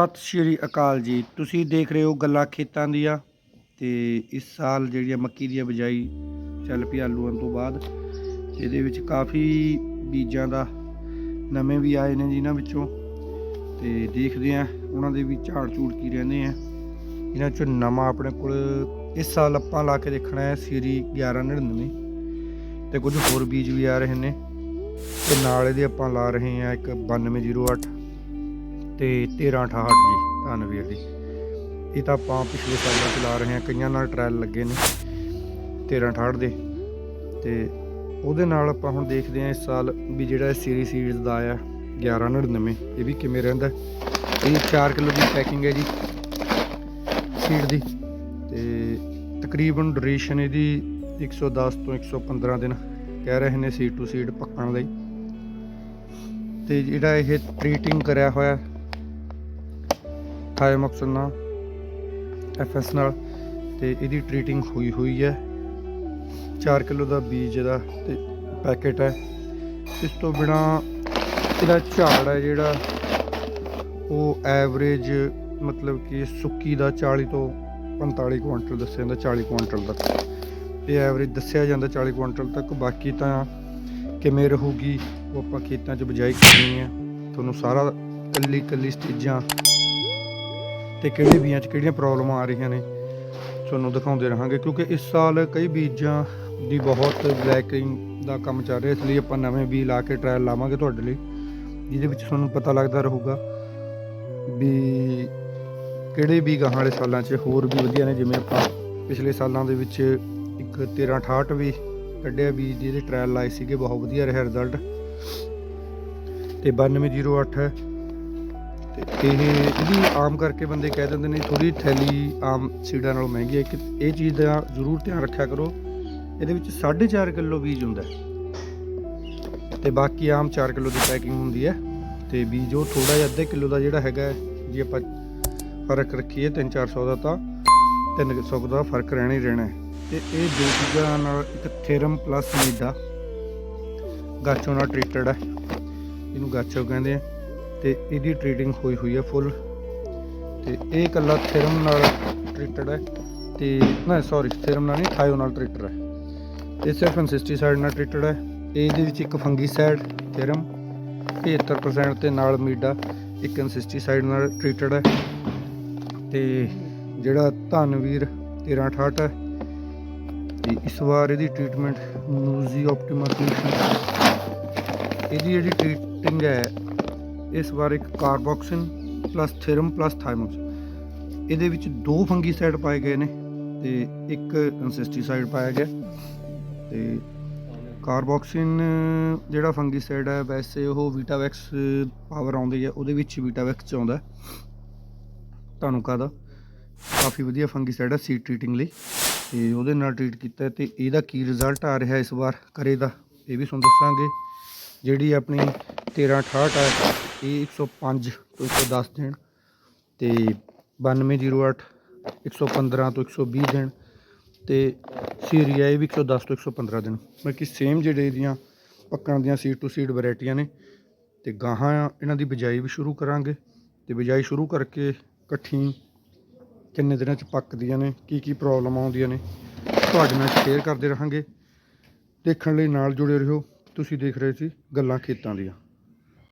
ਸਤਿ ਸ਼੍ਰੀ ਅਕਾਲ ਜੀ। ਤੁਸੀਂ ਦੇਖ ਰਹੇ ਹੋ ਗੱਲਾਂ ਖੇਤਾਂ ਦੀਆਂ ਤੇ ਇਸ ਸਾਲ ਜਿਹੜੀ ਆ ਮੱਕੀ ਦੀ ਬਜਾਈ ਚੱਲ ਪਈ ਆਲੂਆਂ ਤੋਂ ਬਾਅਦ, ਇਹਦੇ ਵਿੱਚ ਕਾਫੀ ਬੀਜਾਂ ਦਾ ਨਵੇਂ ਵੀ ਆਏ ਨੇ ਜਿਨ੍ਹਾਂ ਵਿੱਚੋਂ ਤੇ ਦੇਖਦੇ ਆ ਉਹਨਾਂ ਦੇ ਵੀ ਝਾੜ ਝੂੜ ਕੀ ਰਹਿੰਦੇ ਆ। ਇਹਨਾਂ ਚੋਂ ਨਵਾਂ ਆਪਣੇ ਕੋਲ ਇਸ ਸਾਲ ਆਪਾਂ ਲਾ ਕੇ ਦੇਖਣਾ ਹੈ ਸੀਰੀ 1199 ਤੇ ਕੁਝ ਹੋਰ ਬੀਜ ਵੀ ਆ ਰਹੇ ਨੇ ਤੇ ਨਾਲ ਇਹਦੇ ਆਪਾਂ ਲਾ ਰਹੇ ਆ ਇੱਕ 9208 ਤੇ 1368 ਜੀ। ਧੰਨਵੀਰ ਜੀ। ਇਹ ਤਾਂ ਆਪਾਂ ਪਿਛਲੇ ਸਾਲਾਂ ਚਲਾ ਰਹੇ ਹਾਂ। ਕਈਆਂ ਨਾਲ ਟ੍ਰਾਇਲ ਲੱਗੇ ਨੇ 1368 ਦੇ। ਤੇ ਉਹਦੇ ਨਾਲ ਆਪਾਂ ਹੁਣ ਦੇਖਦੇ ਹਾਂ ਇਸ ਸਾਲ ਵੀ ਜਿਹੜਾ ਸੀਰੀ ਸੀਡਸ ਦਾ ਆਇਆ 1199 ਇਹ ਵੀ ਕਿਵੇਂ ਰਹਿੰਦਾ ਇਹ 4 ਕਿਲੋ ਦੀ ਪੈਕਿੰਗ ਹੈ ਜੀ। ਸੀਡ ਦੀ। ਤੇ ਤਕਰੀਬਨ ਡਿਊਰੇਸ਼ਨ ਇਹਦੀ 110 ਤੋਂ 115 ਦਿਨ ਕਹਿ ਰਹੇ ਨੇ ਸੀਡ ਟੂ ਸੀਡ ਪੱਕਣ ਲਈ। ਤੇ ਜਿਹੜਾ ਇਹ ਟ੍ਰੀਟਿੰਗ ਕਰਿਆ ਹੋਇਆ ਥਾਇਮੋਕਸਨ ਨਾਲ ਐਫਐਸ ਨਾਲ ਤੇ ਇਹਦੀ ਟ੍ਰੀਟਿੰਗ ਹੋਈ ਹੋਈ ਹੈ। 4 ਕਿਲੋ ਦਾ ਬੀਜ ਇਹਦਾ ਤੇ ਪੈਕੇਟ ਹੈ। ਇਸ ਤੋਂ ਬਿਨਾ ਇਹਦਾ ਝਾੜ ਹੈ ਜਿਹੜਾ, ਉਹ ਐਵਰੇਜ ਮਤਲਬ ਕਿ ਸੁੱਕੀ ਦਾ 40 ਤੋਂ 45 ਕੁਇੰਟਲ ਦੱਸਿਆ ਜਾਂਦਾ 40 ਕੁਇੰਟਲ ਤੱਕ। ਇਹ ਐਵਰੇਜ ਦੱਸਿਆ ਜਾਂਦਾ 40 ਕੁਇੰਟਲ ਤੱਕ। ਬਾਕੀ ਤਾਂ ਕਿਵੇਂ ਰਹੂਗੀ, ਉਹ ਆਪਾਂ ਖੇਤਾਂ 'ਚ ਬਜਾਈ ਕਰਨੀ ਹੈ ਤੁਹਾਨੂੰ ਸਾਰਾ ਕੱਲੀ ਕੱਲੀ ਸਟੇਜਾਂ ਤੇ ਕਿਹੜੇ ਬੀਜਾਂ 'ਚ ਕਿਹੜੀਆਂ ਪ੍ਰੋਬਲਮਾਂ ਆ ਰਹੀਆਂ ਨੇ, ਤੁਹਾਨੂੰ ਦਿਖਾਉਂਦੇ ਰਹਾਂਗੇ। ਕਿਉਂਕਿ ਇਸ ਸਾਲ ਕਈ ਬੀਜਾਂ ਦੀ ਬਹੁਤ ਬਲੈਕਿੰਗ ਦਾ ਕੰਮ ਚੱਲ ਰਿਹਾ, ਇਸ ਲਈ ਆਪਾਂ ਨਵੇਂ ਬੀਜ ਲਾ ਕੇ ਟ੍ਰਾਇਲ ਲਾਵਾਂਗੇ ਤੁਹਾਡੇ ਲਈ, ਜਿਹਦੇ ਵਿੱਚ ਤੁਹਾਨੂੰ ਪਤਾ ਲੱਗਦਾ ਰਹੂਗਾ ਵੀ ਕਿਹੜੇ ਬੀਜ ਗਾਹਾਂ ਵਾਲੇ ਸਾਲਾਂ 'ਚ ਹੋਰ ਵੀ ਵਧੀਆ ਨੇ, ਜਿਵੇਂ ਆਪਾਂ ਪਿਛਲੇ ਸਾਲਾਂ ਦੇ ਵਿੱਚ ਇੱਕ 1368 ਵੀ ਕੱਢਿਆ ਬੀਜ ਜਿਹਦੇ ਟ੍ਰਾਇਲ ਲਾਏ ਸੀਗੇ, ਬਹੁਤ ਵਧੀਆ ਰਿਹਾ ਰਿਜ਼ਲਟ ਤੇ 9208 ਹੈ ਤੇ ਇਹ ਇਹਦੀ ਆਮ ਕਰਕੇ ਬੰਦੇ ਕਹਿ ਦਿੰਦੇ ਨੇ ਥੋੜੀ ਥੈਲੀ ਆਮ ਸੀਡਾਂ ਨਾਲੋਂ ਮਹਿੰਗੀ ਹੈ। ਕਿ ਇਹ ਚੀਜ਼ ਦਾ ਜ਼ਰੂਰ ਧਿਆਨ ਰੱਖਿਆ ਕਰੋ। ਇਹਦੇ ਵਿੱਚ 4.5 ਕਿਲੋ ਬੀਜ ਹੁੰਦਾ ਹੈ। ਤੇ ਬਾਕੀ ਆਮ 4 ਕਿਲੋ ਦੀ ਪੈਕਿੰਗ ਹੁੰਦੀ ਹੈ। ਤੇ ਬੀਜ ਉਹ ਥੋੜਾ ਜਿਹਾ ਅੱਧੇ ਕਿਲੋ ਦਾ ਜਿਹੜਾ ਹੈਗਾ ਜੇ ਆਪਾਂ ਫ਼ਰਕ ਰੱਖੀਏ 3-400 ਦਾ ਤਾਂ 300 ਦਾ ਫ਼ਰਕ ਰਹਿਣਾ ਹੀ ਰਹਿਣਾ ਹੈ। ਤੇ ਇਹ ਦੋ ਚੀਜ਼ਾਂ ਨਾਲ ਇੱਕ ਥੇਰਮ ਪਲੱਸ ਮੀਡਾ ਗਾਚੋ ਨਾਲ ਟ੍ਰੀਟਡ ਹੈ। ਇਹਨੂੰ ਗਾਚੋ ਕਹਿੰਦੇ ਆ। ਤੇ ਇਹਦੀ ਟ੍ਰੀਟਿੰਗ ਹੋਈ ਹੋਈ ਹੈ ਫੁੱਲ ਤੇ ਇਹ ਇਕੱਲਾ ਥਿਰਮ ਨਾਲ ਟ੍ਰੀਟਡ ਹੈ ਤੇ ਨਾ ਸੌਰੀ ਥੇਰਮ ਨਾਲ ਨਹੀਂ, ਥਾਇਓ ਨਾਲ ਟ੍ਰੀਟਡ ਹੈ। ਇਹ ਸਿਰਫ ਇਨਸਿਸਟੀਸਾਈਡ ਨਾਲ ਟ੍ਰੀਟਡ ਹੈ। ਇਹਦੇ ਵਿੱਚ ਇੱਕ ਫੰਗੀਸਾਈਡ ਥਿਰਮ 75% ਤੇ ਨਾਲ ਮੀਡਾ, ਇੱਕ ਇਨਸਿਸਟੀਸਾਈਡ ਨਾਲ ਟ੍ਰੀਟਡ ਹੈ। ਤੇ ਜਿਹੜਾ ਧਨਵੀਰ 1368 ਹੈ, ਤੇ ਇਸ ਵਾਰ ਇਹਦੀ ਟ੍ਰੀਟਮੈਂਟ ਨੂਜ਼ੀ ਆਪਟੀਮਾ ਇਹਦੀ ਜਿਹੜੀ ਟ੍ਰੀਟਿੰਗ ਹੈ ਇਸ ਵਾਰ ਇੱਕ ਕਾਰਬੋਕਸਿਨ ਪਲੱਸ ਥਿਰਮ ਪਲੱਸ ਥਾਈਮੋਕਸ ਇਹਦੇ ਵਿੱਚ ਦੋ ਫੰਗੀਸਾਈਡ ਪਾਏ ਗਏ ਨੇ ਤੇ ਇੱਕ ਇਨਸੈਸਟੀਸਾਈਡ ਪਾਇਆ ਗਿਆ। ਤੇ ਕਾਰਬੋਕਸਿਨ ਜਿਹੜਾ ਫੰਗੀਸਾਈਡ ਹੈ, ਵੈਸੇ ਉਹ ਵੀਟਾਵੈਕਸ ਪਾਵਰ ਆਉਂਦੀ ਹੈ, ਉਹਦੇ ਵਿੱਚ ਵੀਟਾਵੈਕਸ ਚ ਆਉਂਦਾ ਹੈ। ਤੁਹਾਨੂੰ ਕਹਦਾ? ਕਾਫੀ ਵਧੀਆ ਫੰਗੀਸਾਈਡ ਹੈ ਸੀਡ ਟ੍ਰੀਟਿੰਗ ਲਈ। ਤੇ ਉਹਦੇ ਨਾਲ ਟ੍ਰੀਟ ਕੀਤਾ ਹੈ ਤੇ ਇਹਦਾ ਕੀ ਰਿਜ਼ਲਟ ਆ ਰਿਹਾ ਇਸ ਵਾਰ ਕਰੇ ਦਾ, ਇਹ ਵੀ ਤੁਹਾਨੂੰ ਦੱਸਾਂਗੇ। ਜਿਹੜੀ ਆਪਣੀ 1368 ਹੈ ਇਹ 105 ਤੋਂ 110 ਦਿਨ ਤੇ 9208 115 ਤੋਂ 120 ਦਿਨ ਤੇ ਸੀਰੀਆ ਇਹ ਵੀ 110 ਤੋਂ 115 ਦੇਣ। ਬਾਕੀ ਸੇਮ ਜਿਹੜੇ ਇਹਦੀਆਂ ਪੱਕਣ ਦੀਆਂ ਸੀਡ ਟੂ ਸੀਡ ਵੈਰਾਈਟੀਆਂ ਨੇ ਤੇ ਗਾਹਾਂ ਇਹਨਾਂ ਦੀ ਬਿਜਾਈ ਵੀ ਸ਼ੁਰੂ ਕਰਾਂਗੇ ਤੇ ਬਿਜਾਈ ਸ਼ੁਰੂ ਕਰਕੇ ਇਕੱਠੀ ਕਿੰਨੇ ਦਿਨਾਂ ਚ ਪੱਕਦੀਆਂ ਨੇ ਕੀ ਕੀ ਪ੍ਰੋਬਲਮ ਆਉਂਦੀਆਂ ਨੇ, ਤੁਹਾਡੇ ਨਾਲ ਸ਼ੇਅਰ ਕਰਦੇ ਰਹਾਂਗੇ। ਦੇਖਣ ਲਈ ਨਾਲ ਜੁੜੇ ਰਹੋ। ਤੁਸੀਂ ਦੇਖ ਰਹੇ ਸੀ ਗੱਲਾਂ ਖੇਤਾਂ ਦੀਆਂ।